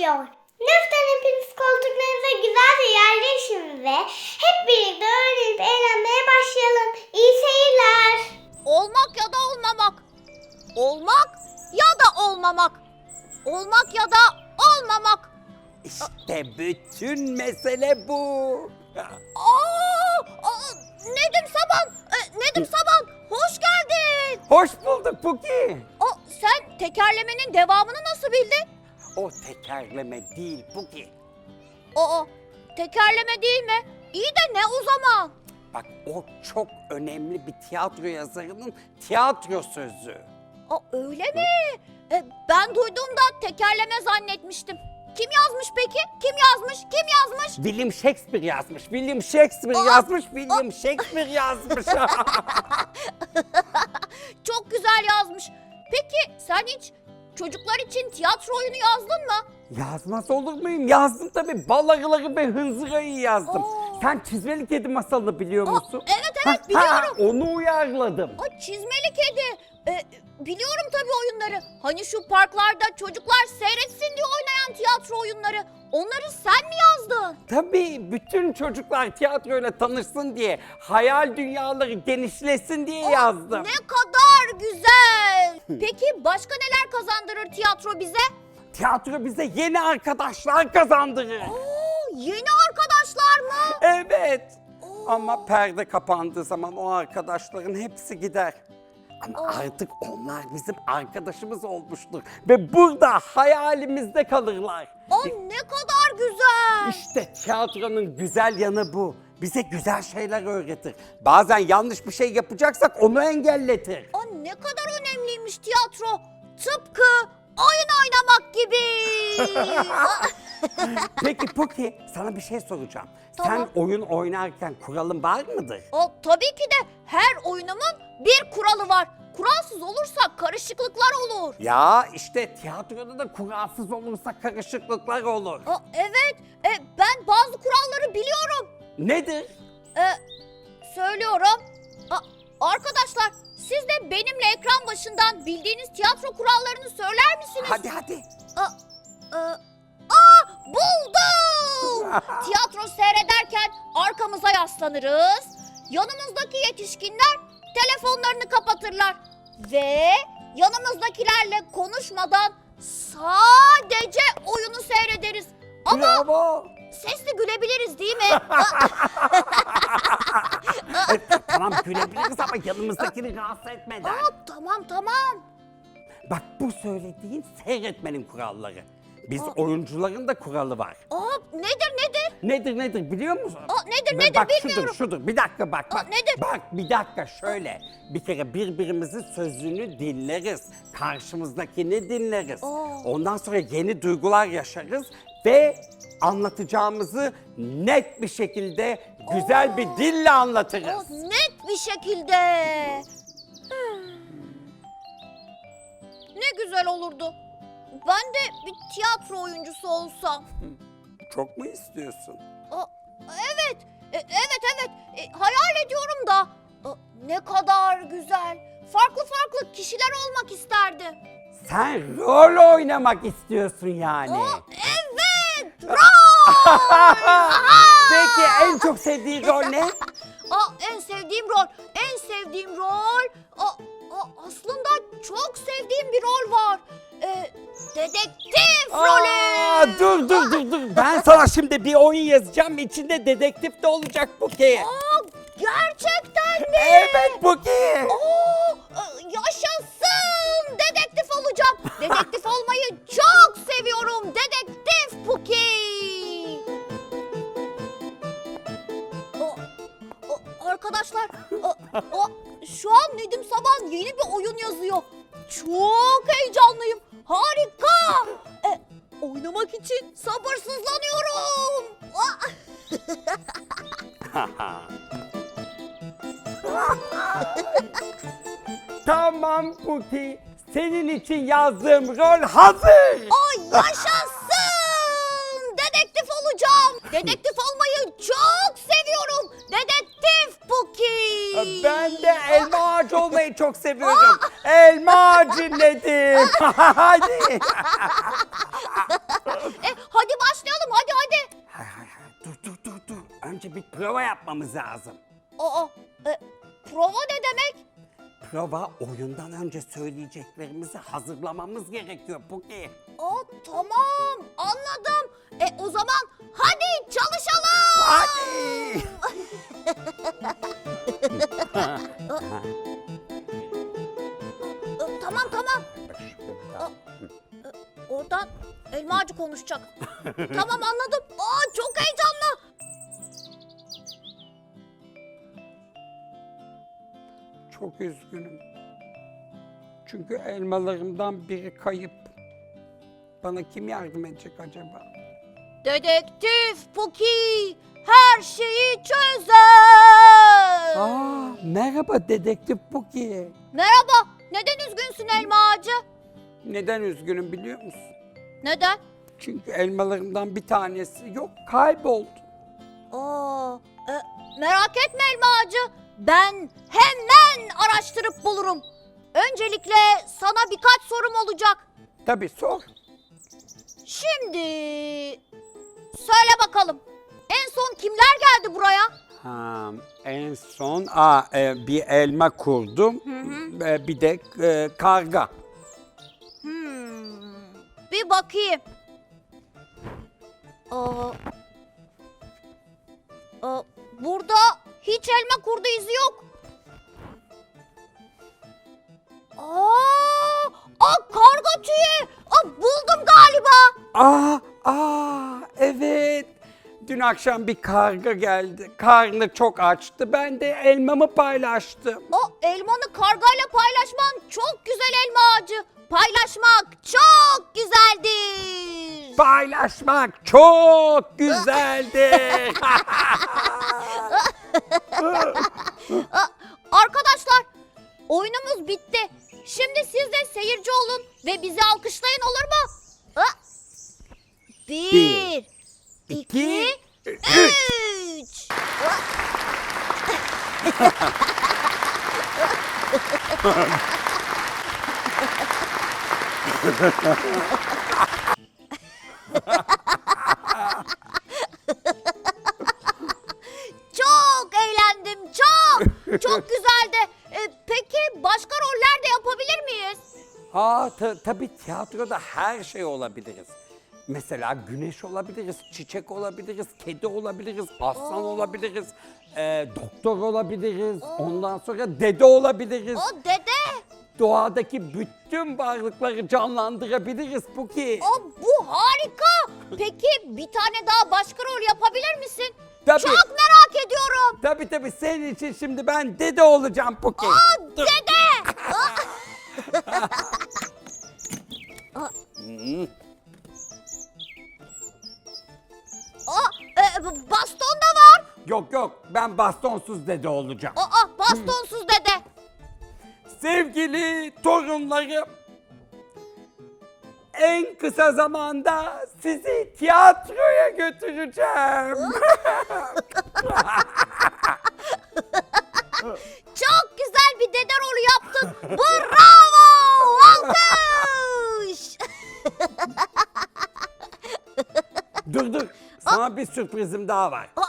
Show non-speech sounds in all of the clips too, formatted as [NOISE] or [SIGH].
başlıyor. Lütfen hepiniz koltuklarınıza güzelce yerleşin ve hep birlikte öğrenip eğlenmeye başlayalım. İyi seyirler. Olmak ya da olmamak. Olmak ya da olmamak. Olmak ya da olmamak. İşte bütün mesele bu. Aa, aa, Nedim Saban, e, Nedim Saban hoş geldin. Hoş bulduk Puki. O, sen tekerlemenin devamını nasıl bildin? O tekerleme değil Puki. O, tekerleme değil mi? İyi de ne o zaman? Bak o çok önemli bir tiyatro yazarının tiyatro sözü. Aa, öyle mi? E, ben duyduğumda tekerleme zannetmiştim. Kim yazmış peki? Kim yazmış? Kim yazmış? William Shakespeare yazmış. William Shakespeare Aa, yazmış. William Shakespeare yazmış. [LAUGHS] Çok güzel yazmış. Peki sen hiç çocuklar için tiyatro oyunu yazdın mı? Yazmaz olur muyum? Yazdım tabii. Bal arıları ve hınzırayı yazdım. Aa. Sen çizmeli kedi masalını biliyor musun? evet, evet, biliyorum. onu uyarladım. Aa, çizmeli kedi. E, biliyorum tabii oyunları. Hani şu parklarda çocuklar seyretsin diye oynayan tiyatro oyunları. Onları sen mi yazdın? Tabii bütün çocuklar tiyatroyla tanışsın diye, hayal dünyaları genişlesin diye yazdım. Ne kadar güzel. [LAUGHS] Peki başka neler kazandırır tiyatro bize? Tiyatro bize yeni arkadaşlar kazandırır. Oo, yeni arkadaşlar mı? Evet. Ama perde kapandığı zaman o arkadaşların hepsi gider. Ama artık onlar bizim arkadaşımız olmuştur. Ve burada hayalimizde kalırlar. Aa, ne kadar güzel. İşte tiyatronun güzel yanı bu. Bize güzel şeyler öğretir. Bazen yanlış bir şey yapacaksak onu engelletir. Aa, ne kadar önemliymiş tiyatro. Tıpkı oyun oynamak gibi. [LAUGHS] [LAUGHS] Peki Puki sana bir şey soracağım. Tamam. Sen oyun oynarken kuralın var mıdır? O tabii ki de her oyunumun bir kuralı var. Kuralsız olursa karışıklıklar olur. Ya işte tiyatroda da kuralsız olursa karışıklıklar olur. Aa, evet, e, ben bazı kuralları biliyorum. Nedir? E, söylüyorum. Aa, arkadaşlar, siz de benimle ekran başından bildiğiniz tiyatro kurallarını söyler misiniz? Hadi hadi. Aa, e, aa, buldum! [LAUGHS] Tiyatro seyrederken arkamıza yaslanırız. Yanımızdaki yetişkinler telefonlarını kapatırlar. Ve yanımızdakilerle konuşmadan sadece oyunu seyrederiz. Ama Bravo. sesli gülebiliriz değil mi? [LAUGHS] [LAUGHS] tamam gülebiliriz ama yanımızdakini rahatsız etmeden. Aa, tamam tamam. Bak bu söylediğin seyretmenin kuralları. Biz oyuncuların da kuralı var. Aa, nedir nedir? Nedir nedir biliyor musun? Aa, nedir, nedir bak bilmiyorum. şudur şudur bir dakika bak bak. nedir? Bak bir dakika şöyle. Bir kere birbirimizin sözünü dinleriz. Karşımızdakini dinleriz. Aa. Ondan sonra yeni duygular yaşarız ve anlatacağımızı net bir şekilde güzel bir dille anlatırız. Aa, net bir şekilde. Hmm. [SIGHS] Ne güzel olurdu. Ben de bir tiyatro oyuncusu olsam. Çok mu istiyorsun? Aa, evet, e, evet, evet. E, hayal ediyorum da. Aa, ne kadar güzel. Farklı farklı kişiler olmak isterdim. Sen rol oynamak istiyorsun yani. Aa, evet, [LAUGHS] rol. Peki en çok sevdiğin rol ne? [LAUGHS] Aa, en sevdiğim rol, en sevdiğim rol. Aa, aa, aslında çok sevdiğim bir rol var. Ee, dedektif rolü. Aa, dur dur dur dur. Ben sana şimdi bir oyun yazacağım. İçinde dedektif de olacak bu ki. Aa, Gerçekten mi? Evet Puki. Oo, e, yaşasın! Dedektif olacağım. Senin için yazdığım rol hazır. Ay yaşasın! Dedektif olacağım. Dedektif olmayı çok seviyorum. Dedektif Puki. Ben de elma ağacı olmayı çok seviyorum. elma ağacı Nedim. [LAUGHS] Hadi. E, hadi başlayalım hadi hadi. Hay hay hay. Dur dur dur dur. Önce bir prova yapmamız lazım. Aa, e, prova ne demek? Prova oyundan önce söyleyeceklerimizi hazırlamamız gerekiyor Puki. Aa, tamam anladım. E o zaman hadi çalışalım. Hadi. [LAUGHS] E, tamam tamam. E, oradan elma ağacı konuşacak. tamam anladım. Aa, çok heyecanlı. Çok üzgünüm. Çünkü elmalarımdan biri kayıp. Bana kim yardım edecek acaba? Dedektif Puki her şeyi çözer. Aa, merhaba dedektif Puki. Merhaba. Neden üzgünsün elma ağacı? Neden üzgünüm biliyor musun? Neden? Çünkü elmalarımdan bir tanesi yok, kayboldu. Aa, e, merak etme elma ağacı. Ben hemen araştırıp bulurum. Öncelikle sana birkaç sorum olacak. Tabii sor. Şimdi söyle bakalım. En son kimler geldi buraya? Ha, en son aa, e, bir elma kurdum. E, bir de e, karga. Hmm, bir bakayım. Aa, aa, burada hiç elma kurdu izi yok. Aa, aa karga tüyü. Aa, buldum galiba. Aa, aa, evet. Dün akşam bir karga geldi. Karnı çok açtı. Ben de elmamı paylaştım. O elmanı kargayla paylaşman çok güzel elma ağacı. Paylaşmak çok güzeldir. Paylaşmak çok [LAUGHS] [LAUGHS] Arkadaşlar oyunumuz bitti. Şimdi siz de seyirci olun ve bizi alkışlayın olur mu? Bir, Bir, iki, üç. [LAUGHS] çok. Güzeldi. Ee, peki başka roller de yapabilir miyiz? Ha ta- tabii tiyatroda her şey olabiliriz. Mesela güneş olabiliriz, çiçek olabiliriz, kedi olabiliriz, aslan olabiliriz, e, doktor olabiliriz, ondan sonra dede olabiliriz. O dede. Doğadaki bütün varlıkları canlandırabiliriz Puki. O bu harika. Peki bir tane daha başka rol yapabilir misin? Tabii. Çok. Tabii tabii senin için şimdi ben dede olacağım Puki. Aa, dede. Hmm. Aa, e, baston da var. Yok yok ben bastonsuz dede olacağım. Aa, bastonsuz dede. Sevgili torunlarım, en kısa zamanda sizi tiyatroya götüreceğim. [LAUGHS] sürprizim daha var. Aa,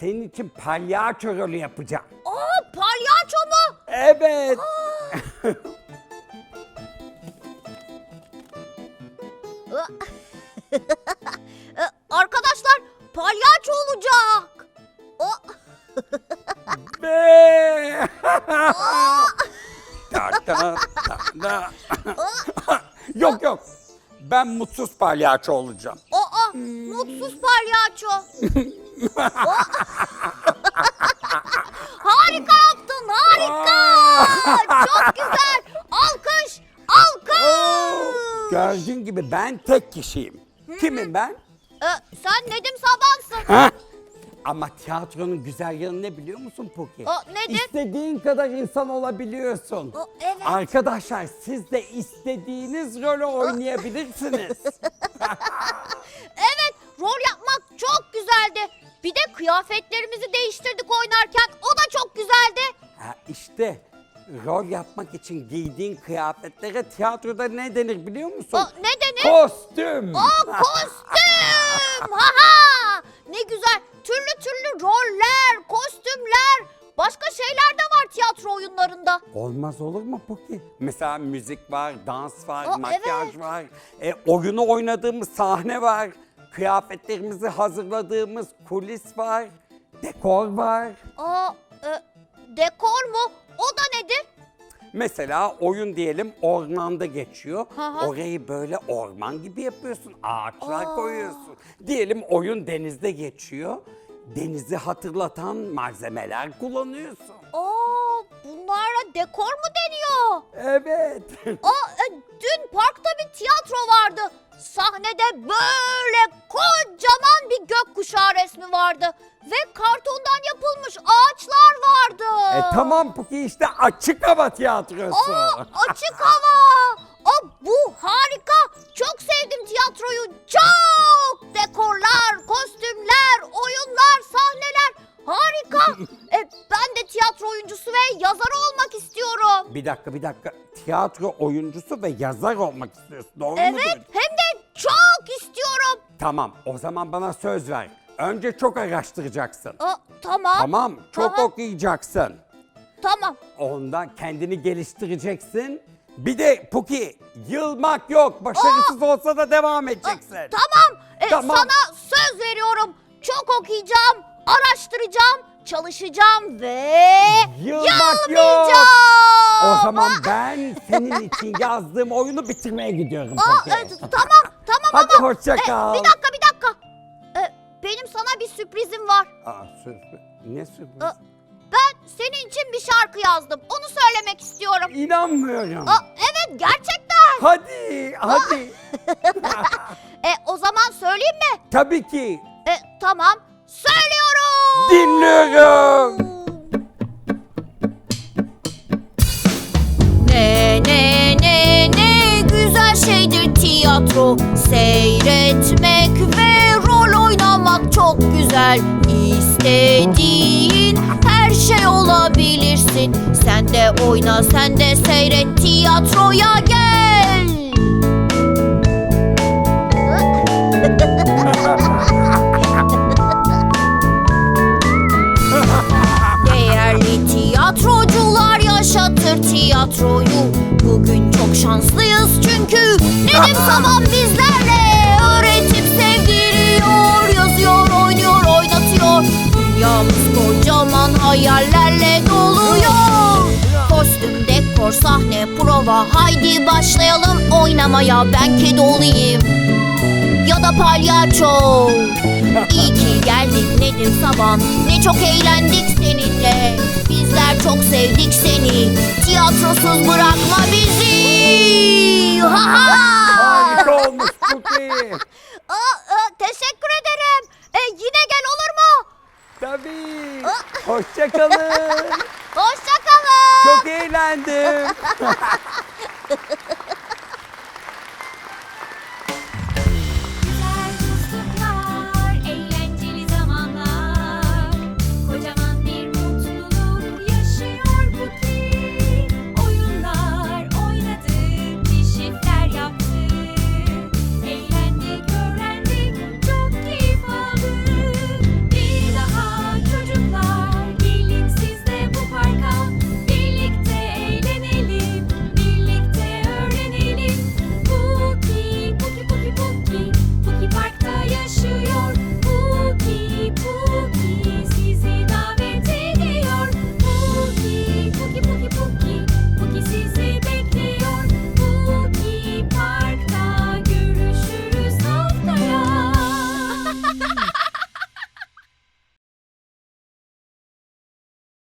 Senin için palyaço rolü yapacağım. aa, palyaço mu? Evet. [LAUGHS] [LAUGHS] E, Arkadaşlar palyaço olacak. Da. [LAUGHS] yok yok. Ben mutsuz palyaço olacağım. Mutsuz palyaço. [LAUGHS] Harika yaptın, harika. Çok güzel. Alkış, alkış. Gördüğün gibi ben tek kişiyim. Kimim ben? Ee, sen Nedim Sabansın. Ha? Ama tiyatronun güzel yanı ne biliyor musun Puki? O nedir? İstediğin kadar insan olabiliyorsun. O, evet. Arkadaşlar siz de istediğiniz rolü oynayabilirsiniz. [LAUGHS] Rol yapmak çok güzeldi. Bir de kıyafetlerimizi değiştirdik oynarken. O da çok güzeldi. ha, işte rol yapmak için giydiğin kıyafetlere tiyatroda ne denir biliyor musun? O, ne denir? Kostüm. O kostüm! [LAUGHS] Ha ha! Ne güzel. Türlü türlü roller, kostümler, başka şeyler de var tiyatro oyunlarında. Olmaz olur mu Puki? Mesela müzik var, dans var, Aa, makyaj evet. var. E, oyunu oynadığımız sahne var. Kıyafetlerimizi hazırladığımız kulis var. Dekor var. Aa, e, dekor mu? O da nedir? Mesela oyun diyelim ormanda geçiyor. Hı. Orayı böyle orman gibi yapıyorsun. Ağaçlar Aa. koyuyorsun. Diyelim oyun denizde geçiyor. Denizi hatırlatan malzemeler kullanıyorsun. Dekor mu deniyor? Evet. [LAUGHS] Aa, e, dün parkta bir tiyatro vardı. Sahnede böyle kocaman bir gökkuşağı resmi vardı. Ve kartondan yapılmış ağaçlar vardı. e tamam Puki işte açık hava tiyatrosu. Aa, açık [LAUGHS] hava. Aa, bu harika. Bir dakika bir dakika. Tiyatro oyuncusu ve yazar olmak istiyorsun. Doğru mudur? Evet, hem de çok istiyorum. Tamam o zaman bana söz ver. Önce çok araştıracaksın. Aa, tamam. Tamam çok Tamam. okuyacaksın. Tamam. Ondan kendini geliştireceksin. Bir de Puki yılmak yok. Başarısız olsa da devam edeceksin. Tamam. E, Tamam. Sana söz veriyorum. Çok okuyacağım, araştıracağım, çalışacağım ve Yılmak yok. O zaman ben senin için yazdığım oyunu bitirmeye gidiyorum Aa, Puki. e, tamam, tamam Hadi ama. hoşça e, kal. bir dakika, bir dakika. E, benim sana bir sürprizim var. Aa, sürpriz. Ne sürpriz? Aa. Ben senin için bir şarkı yazdım. Onu söylemek istiyorum. İnanmıyorum. Aa, evet, gerçekten. Hadi hadi. [LAUGHS] E, o zaman söyleyeyim mi? Tabii ki. E, tamam. Söylüyorum. Dinliyorum. Ne ne ne ne güzel şeydir tiyatro Seyretmek ve rol oynamak çok güzel İstediğin her şey olabilirsin Sen de oyna sen de seyret tiyatroya gel yaşatır tiyatroyu. Bugün çok şanslıyız çünkü Nedim Saban bizlerle Öğretip sevdiriyor Yazıyor, oynuyor, oynatıyor. Dünyamız kocaman hayallerle doluyor. Kostüm, dekor, sahne, prova Haydi başlayalım oynamaya. Ben kedi olayım ya da palyaço. İyi geldik Nedim Saban Ne çok eğlendik seninle Bizler çok sevdik seni Tiyatrosuz bırakma bizi ha ha. Harika olmuş. [LAUGHS] Aa, aa, Teşekkür ederim e, Yine gel olur mu? Tabii. Hoşça kalın. [LAUGHS] Hoşça kalın Çok eğlendim. [LAUGHS]